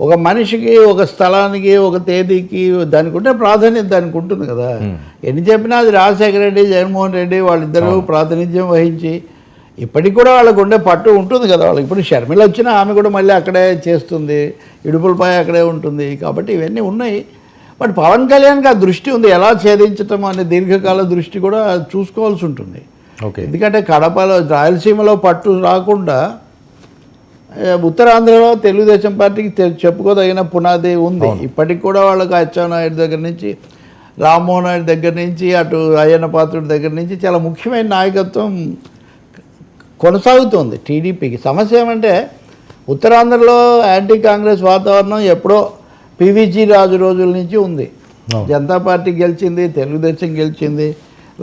ఒక మనిషికి ఒక స్థలానికి ఒక తేదీకి దానికి ఉంటే ప్రాధాన్యత దానికి ఉంటుంది కదా. ఎన్ని చెప్పినా అది రాజశేఖర రెడ్డి జగన్మోహన్ రెడ్డి వాళ్ళిద్దరూ ప్రాతినిధ్యం వహించి ఇప్పటికి కూడా వాళ్ళకు ఉండే పట్టు ఉంటుంది కదా వాళ్ళకి. ఇప్పుడు షర్మిల వచ్చినా ఆమె కూడా మళ్ళీ అక్కడే చేస్తుంది ఇడుపులపై అక్కడే ఉంటుంది. కాబట్టి ఇవన్నీ ఉన్నాయి. బట్ పవన్ కళ్యాణ్కి ఆ దృష్టి ఉంది. ఎలా ఛేదించటం అనే దీర్ఘకాల దృష్టి కూడా చూసుకోవాల్సి ఉంటుంది. ఓకే. ఎందుకంటే కడపలో రాయలసీమలో పట్టు రాకుండా ఉత్తరాంధ్రలో తెలుగుదేశం పార్టీకి చెప్పుకోదగిన పునాది ఉంది. ఇప్పటికి కూడా వాళ్ళకి అచ్చెన్నాయుడు దగ్గర నుంచి రామ్మోహన్ నాయుడు దగ్గర నుంచి అటు అయ్యన్న పాత్రుడి దగ్గర నుంచి చాలా ముఖ్యమైన నాయకత్వం కొనసాగుతోంది టీడీపీకి. సమస్య ఏమంటే ఉత్తరాంధ్రలో యాంటీ కాంగ్రెస్ వాతావరణం ఎప్పుడో పివిజి రాజు రోజుల నుంచి ఉంది. జనతా పార్టీ గెలిచింది తెలుగుదేశం గెలిచింది.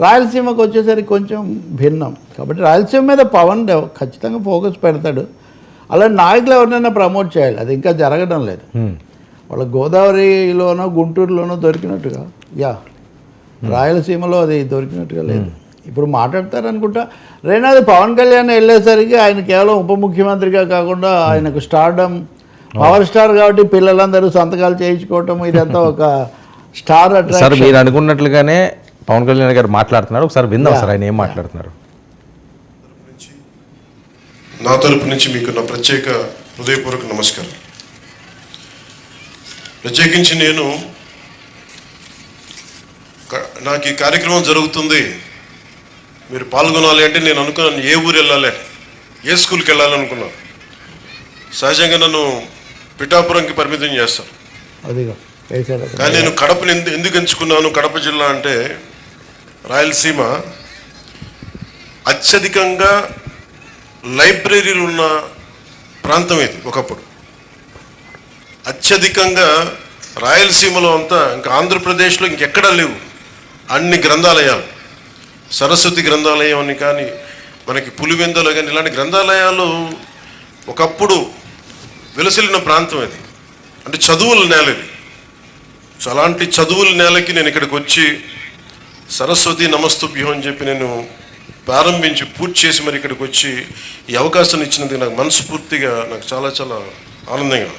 రాయలసీమకు వచ్చేసరికి కొంచెం భిన్నం. కాబట్టి రాయలసీమ మీద పవన్ ఖచ్చితంగా ఫోకస్ పెడతాడు. అలా నాయకులు ఎవరినైనా ప్రమోట్ చేయాలి. అది ఇంకా జరగడం లేదు. వాళ్ళ గోదావరిలోనో గుంటూరులోనో దొరికినట్టుగా యా. రాయలసీమలో అది దొరికినట్టుగా లేదు. ఇప్పుడు మాట్లాడతారు అనుకుంటా రెండోది పవన్ కళ్యాణ్ వెళ్ళేసరికి ఆయన కేవలం ఉప ముఖ్యమంత్రిగా కాకుండా ఆయనకు స్టార్డమ్ పవర్ స్టార్ కాబట్టి పిల్లలందరూ సంతకాలు చేయించుకోవటం ఇదంతా ఒక స్టార్ సార్ అట్రాక్షన్. మీరు అనుకున్నట్లుగానే పవన్ కళ్యాణ్ గారు మాట్లాడుతున్నారు. ఒకసారి విందాం సార్ ఆయన ఏం మాట్లాడుతున్నారు? నా తరపు నుంచి మీకు నా ప్రత్యేక హృదయపూర్వక నమస్కారం. ప్రత్యేకించి నేను నాకు ఈ కార్యక్రమం జరుగుతుంది. మీరు పాల్గొనాలి అంటే నేను అనుకున్నాను ఏ ఊరు వెళ్ళాలి? ఏ స్కూల్కి వెళ్ళాలనుకున్నాను సహజంగా నన్ను పిఠాపురంకి పరిమితం చేస్తాను. కానీ నేను కడపని ఎందు ఎందుకు ఎంచుకున్నాను? కడప జిల్లా అంటే రాయలసీమ అత్యధికంగా లైబ్రరీలు ఉన్న ప్రాంతం ఇది ఒకప్పుడు. అత్యధికంగా రాయలసీమలో అంతా ఇంకా ఆంధ్రప్రదేశ్లో ఇంకెక్కడా లేవు. అన్ని గ్రంథాలయాలు. సరస్వతి గ్రంథాలయం అని కానీ మనకి పులివెందలో కానీ ఇలాంటి గ్రంథాలయాలు ఒకప్పుడు విలసిల్లిన ప్రాంతం ఇది. అంటే చదువుల నేల ఇది. సో అలాంటి చదువుల నేలకి నేను ఇక్కడికి వచ్చి సరస్వతి నమస్తుభ్యం అని చెప్పి నేను ప్రారంభించి పూర్తి చేసి మరి ఇక్కడికి వచ్చి ఈ అవకాశం ఇచ్చినందుకు నాకు మనస్ఫూర్తిగా నాకు చాలా చాలా ఆనందంగా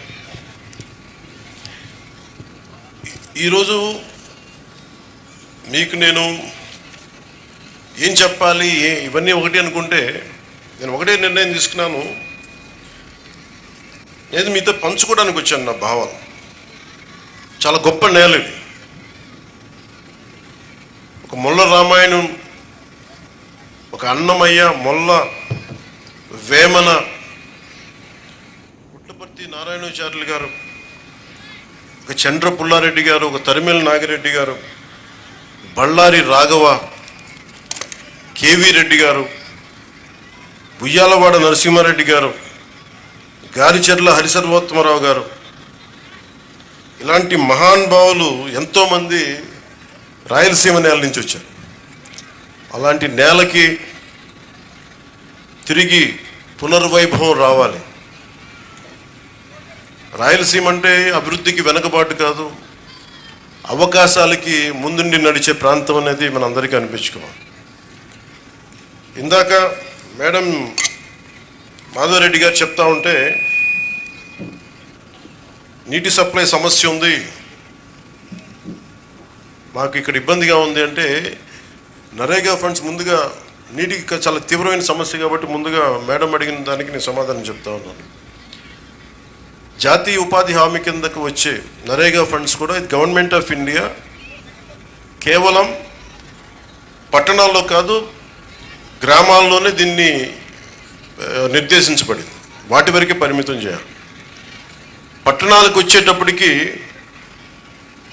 ఈరోజు మీకు నేను ఏం చెప్పాలి ఏ ఇవన్నీ ఒకటి అనుకుంటే నేను ఒకటే నిర్ణయం తీసుకున్నాను. నేను మీతో పంచుకోవడానికి వచ్చాను నా భావాలు. చాలా గొప్ప నేల ఇది. ఒక మొల్ల రామాయణం ఒక అన్నమయ్య మొల్ల వేమన పుట్టపర్తి నారాయణాచార్యులు గారు ఒక చంద్ర పుల్లారెడ్డి గారు ఒక తరిమేల నాగిరెడ్డి గారు బళ్ళారి రాఘవ కేవీ రెడ్డి గారు ఉయ్యాలవాడ నరసింహారెడ్డి గారు గారిచెర్ల హరిసర్వోత్తమరావు గారు. ఇలాంటి మహానుభావులు ఎంతోమంది రాయలసీమ నేల నుంచి వచ్చారు. అలాంటి నేలకి తిరిగి పునర్వైభవం రావాలి. రాయలసీమ అంటే అభివృద్ధికి వెనకబాటు కాదు. అవకాశాలకి ముందుండి నడిచే ప్రాంతం అనేది మనందరికీ అనిపించుకోవాలి. ఇందాక మేడం మాధవరెడ్డి గారు చెప్తా ఉంటే నీటి సప్లై సమస్య ఉంది. మాకు ఇక్కడ ఇబ్బందిగా ఉంది అంటే నరేగా ఫండ్స్ ముందుగా నీటికి చాలా తీవ్రమైన సమస్య కాబట్టి ముందుగా మేడం అడిగిన దానికి నేను సమాధానం చెప్తా ఉన్నాను. జాతీయ ఉపాధి హామీ కిందకు వచ్చే నరేగా ఫండ్స్ కూడా గవర్నమెంట్ ఆఫ్ ఇండియా కేవలం పట్టణాల్లో కాదు గ్రామాల్లోనే దీన్ని నిర్దేశించబడింది. వాటి వరకే పరిమితం చేయాలి. పట్టణాలకు వచ్చేటప్పటికి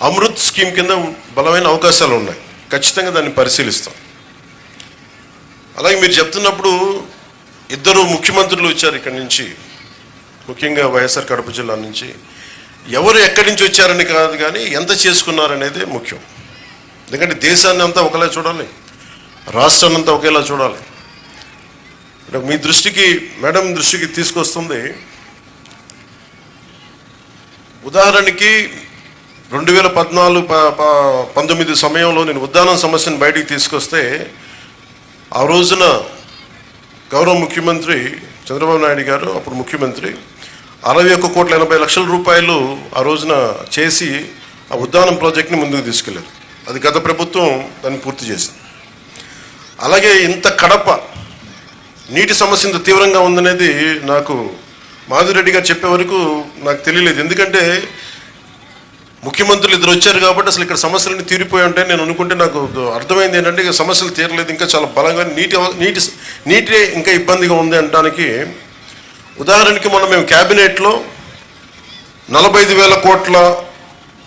అమృత్ స్కీమ్ కింద బలమైన అవకాశాలు ఉన్నాయి. ఖచ్చితంగా దాన్ని పరిశీలిస్తాం. అలాగే మీరు చెప్తున్నప్పుడు ఇద్దరు ముఖ్యమంత్రులు వచ్చారు ఇక్కడి నుంచి. ముఖ్యంగా వైఎస్ఆర్ కడప జిల్లా నుంచి. ఎవరు ఎక్కడి నుంచి వచ్చారని కాదు కానీ ఎంత చేసుకున్నారనేది ముఖ్యం. ఎందుకంటే దేశాన్ని అంతా ఒకలా చూడాలి. రాష్ట్రాన్ని అంతా ఒకేలా చూడాలి. అంటే మీ దృష్టికి మేడం దృష్టికి తీసుకొస్తుంది. ఉదాహరణకి రెండు వేల పద్నాలుగు ప- పంతొమ్మిది సమయంలో నేను ఉద్దానం సమస్యను బయటికి తీసుకొస్తే ఆ రోజున గౌరవ ముఖ్యమంత్రి చంద్రబాబు నాయుడు గారు అప్పుడు ముఖ్యమంత్రి అరవై ఒక్క కోట్ల ఎనభై లక్షల రూపాయలు ఆ రోజున చేసి ఆ ఉద్దానం ప్రాజెక్ట్ని ముందుకు తీసుకెళ్ళారు. అది గత ప్రభుత్వం దాన్ని పూర్తి చేసింది. అలాగే ఇంత కడప నీటి సమస్య ఇంత తీవ్రంగా ఉందనేది నాకు మాధురెడ్డి గారు చెప్పే వరకు నాకు తెలియలేదు. ఎందుకంటే ముఖ్యమంత్రులు ఇద్దరు వచ్చారు కాబట్టి అసలు ఇక్కడ సమస్యలన్నీ తీరిపోయి ఉంటాయి నేను అనుకుంటే నాకు అర్థమైంది ఏంటంటే ఇక సమస్యలు తీరలేదు ఇంకా చాలా బలంగా నీటి నీటి నీటి ఇంకా ఇబ్బందిగా ఉంది అనడానికి ఉదాహరణకి మొన్న మేము క్యాబినెట్లో నలభై ఐదు వేల కోట్ల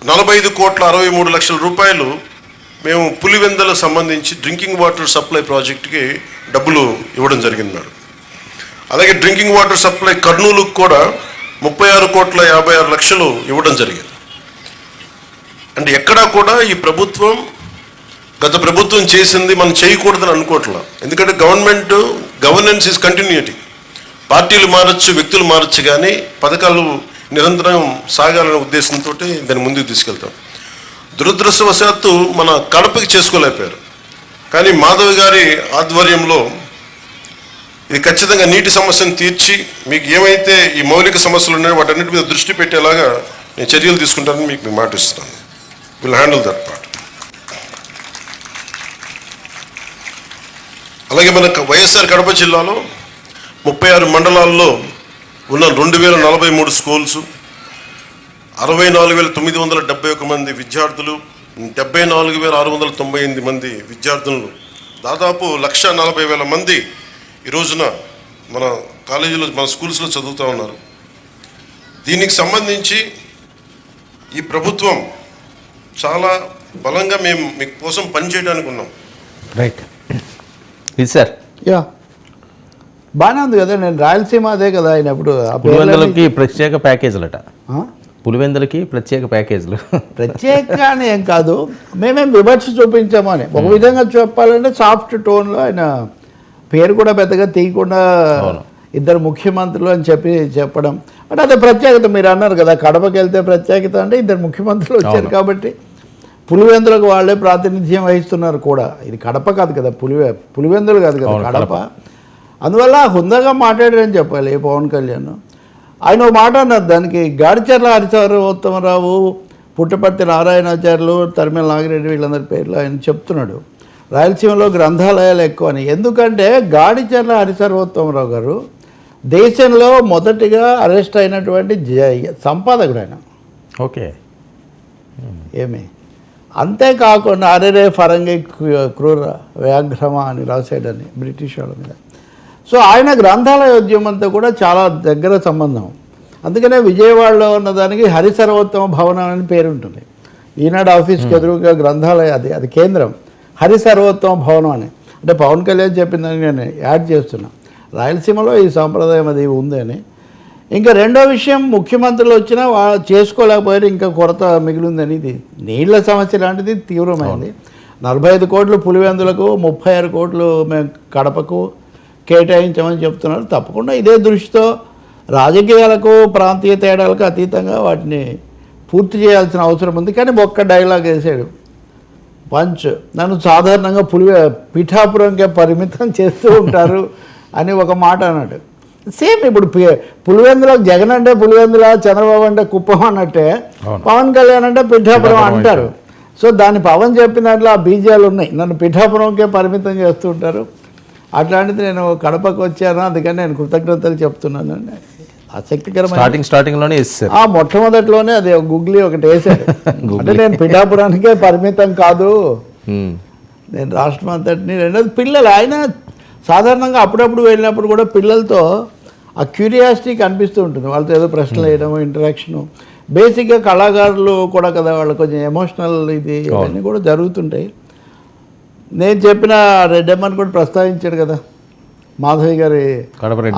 నలభై ఐదు కోట్ల అరవై మూడు లక్షల రూపాయలు మేము పులివెందలకు సంబంధించి డ్రింకింగ్ వాటర్ సప్లై ప్రాజెక్టుకి డబ్బులు ఇవ్వడం జరిగింది మేడం. అలాగే డ్రింకింగ్ వాటర్ సప్లై కర్నూలుకు కూడా ముప్పై ఆరు కోట్ల యాభై ఆరు లక్షలు ఇవ్వడం జరిగింది. అంటే ఎక్కడా కూడా ఈ ప్రభుత్వం గత ప్రభుత్వం చేసింది మనం చేయకూడదని అనుకోవట్లా. ఎందుకంటే గవర్నమెంట్ గవర్నెన్స్ ఇస్ కంటిన్యూటీ పార్టీలు మారచ్చు వ్యక్తులు మారచ్చు కానీ పథకాలు నిరంతరం సాగాలనే ఉద్దేశంతో దాన్ని ముందుకు తీసుకెళ్తాం. దురదృష్టవశాత్తు మన కడపకి చేసుకోలేకపోయారు. కానీ మాధవ్ గారి ఆధ్వర్యంలో ఇది ఖచ్చితంగా నీటి సమస్యను తీర్చి మీకు ఏమైతే ఈ మౌలిక సమస్యలు ఉన్నాయో వాటన్నిటి మీద దృష్టి పెట్టేలాగా నేను చర్యలు తీసుకుంటానని మీకు మాట ఇస్తున్నాను. విల్ హ్యాండిల్ దట్ పార్ట్ అలాగే మన వైఎస్ఆర్ కడప జిల్లాలో ముప్పై ఆరు మండలాల్లో ఉన్న రెండు వేల నలభై మూడు స్కూల్స్ అరవై నాలుగు వేల తొమ్మిది వందల డెబ్బై ఒక మంది విద్యార్థులు డెబ్బై నాలుగు వేల ఆరు వందల తొంభై ఎనిమిది మంది విద్యార్థులు దాదాపు లక్ష నలభై వేల మంది ఈ రోజున మన కాలేజీలో మన స్కూల్స్లో చదువుతూ ఉన్నారు. దీనికి సంబంధించి ఈ ప్రభుత్వం చాలా బలంగా మేము మీ కోసం పనిచేయడానికి ఉన్నాం. రైట్ ఇది సార్ యా బాగానే ఉంది కదా నేను రాయలసీమ అదే కదా ఆయన ఇప్పుడు ఆ పేర్లన్నీ- పులివెందులకి ప్రత్యేక ప్యాకేజీలట. ఆ? పులివెందులకి ప్రత్యేక ప్యాకేజీలు. ప్రత్యేకంగా అని ఏం కాదు మేమేం విమర్శ చూపించాము అని. ఒక విధంగా చెప్పాలంటే సాఫ్ట్ టోన్లో ఆయన పేరు కూడా పెద్దగా తీయకుండా. ఇద్దరు ముఖ్యమంత్రులు అని చెప్పి చెప్పడం. అంటే అదే ప్రత్యేకత మీరు అన్నారు కదా కడపకి వెళ్తే ప్రత్యేకత అంటే ఇద్దరు ముఖ్యమంత్రులు వచ్చారు. కాబట్టి పులివెందులకు వాళ్ళే ప్రాతినిధ్యం వహిస్తున్నారు కూడా. ఇది కడప కాదు కదా పులివె పులివెందులు కాదు కదా కడప. అందువల్ల హుందాగా మాట్లాడారని చెప్పాలి పవన్ కళ్యాణ్. ఆయన ఒక మాట అన్నారు దానికి గాడిచర్ల హరిసారోత్తమరావు పుట్టపర్తి నారాయణాచార్యులు తరిమల నాగిరెడ్డి వీళ్ళందరి పేర్లు ఆయన చెప్తున్నాడు. రాయలసీమలో గ్రంథాలయాలు ఎక్కువ అని. ఎందుకంటే గాడిచర్ల హరిసర్వోత్తమరావు గారు దేశంలో మొదటిగా అరెస్ట్ అయినటువంటి జ- సంపాదకుడు ఆయన. ఓకే. ఏమి? అంతేకాకుండా అరెరే ఫరంగి క్రూ- క్రూర వ్యాఘ్రమ అని రాశాడని బ్రిటిష్ వాళ్ళ మీద. సో ఆయన గ్రంథాలయ ఉద్యమం అంతా కూడా చాలా దగ్గర సంబంధం. అందుకనే విజయవాడలో ఉన్నదానికి హరిసర్వోత్తమ భవనం అని పేరు ఉంటుంది. ఈనాడు ఆఫీస్కి ఎదురుగా గ్రంథాలయ అది అది కేంద్రం. హరిసర్వోత్తమ భవనం అని. అంటే పవన్ కళ్యాణ్ చెప్పిందని నేను యాడ్ చేస్తున్నా. రాయలసీమలో ఈ సాంప్రదాయం అది ఉంది అని ఇంకా రెండో విషయం ముఖ్యమంత్రులు వచ్చినా వాళ్ళు చేసుకోలేకపోయారు ఇంకా కొరత మిగిలిందని ఇది నీళ్ళ సమస్య లాంటిది తీవ్రమైంది. నలభై ఐదు కోట్లు పులివెందులకు ముప్పై ఆరు కోట్లు మేము కడపకు కేటాయించామని చెప్తున్నారు. తప్పకుండా ఇదే దృష్టితో రాజకీయాలకు ప్రాంతీయ తేడాలకు అతీతంగా వాటిని పూర్తి చేయాల్సిన అవసరం ఉంది. కానీ ఒక్క డైలాగ్ వేసాడు. పంచ్ నన్ను సాధారణంగా పులి పిఠాపురంకే పరిమితం చేస్తూ ఉంటారు అని ఒక మాట అన్నాడు. సేమ్ ఇప్పుడు పులివెందులో జగన్ అంటే పులివెందుల చంద్రబాబు అంటే కుప్పం అన్నట్టే. పవన్ కళ్యాణ్ అంటే పిఠాపురం అంటారు. సో దాని పవన్ చెప్పిన దాంట్లో ఆ బీజాలు ఉన్నాయి. నన్ను పిఠాపురంకే పరిమితం చేస్తూ ఉంటారు. అట్లాంటిది నేను కడపకు వచ్చాను. అందుకని నేను కృతజ్ఞతలు చెప్తున్నాను. ఆసక్తికరమైన స్టార్టింగ్ స్టార్టింగ్లోనే ఇస్తారు ఆ మొట్టమొదటిలోనే అది గుగ్లీ ఒకటి వేశాడు అంటే నేను పిఠాపురానికే పరిమితం కాదు. నేను రాష్ట్రం అంతటిని రెండోది పిల్లలు. ఆయన సాధారణంగా అప్పుడప్పుడు వెళ్ళినప్పుడు కూడా పిల్లలతో ఆ క్యూరియాసిటీ కనిపిస్తూ ఉంటుంది. వాళ్ళతో ఏదో ప్రశ్నలు వేయడం ఇంటరాక్షను. బేసిక్గా కళాకారులు కూడా కదా వాళ్ళు కొంచెం ఎమోషనల్ ఇది ఇవన్నీ కూడా జరుగుతుంటాయి. నేను చెప్పిన రెడ్డమ్మని కూడా ప్రస్తావించాడు కదా మాధవి గారి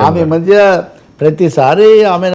ఆమె మధ్య ప్రతిసారి ఆమె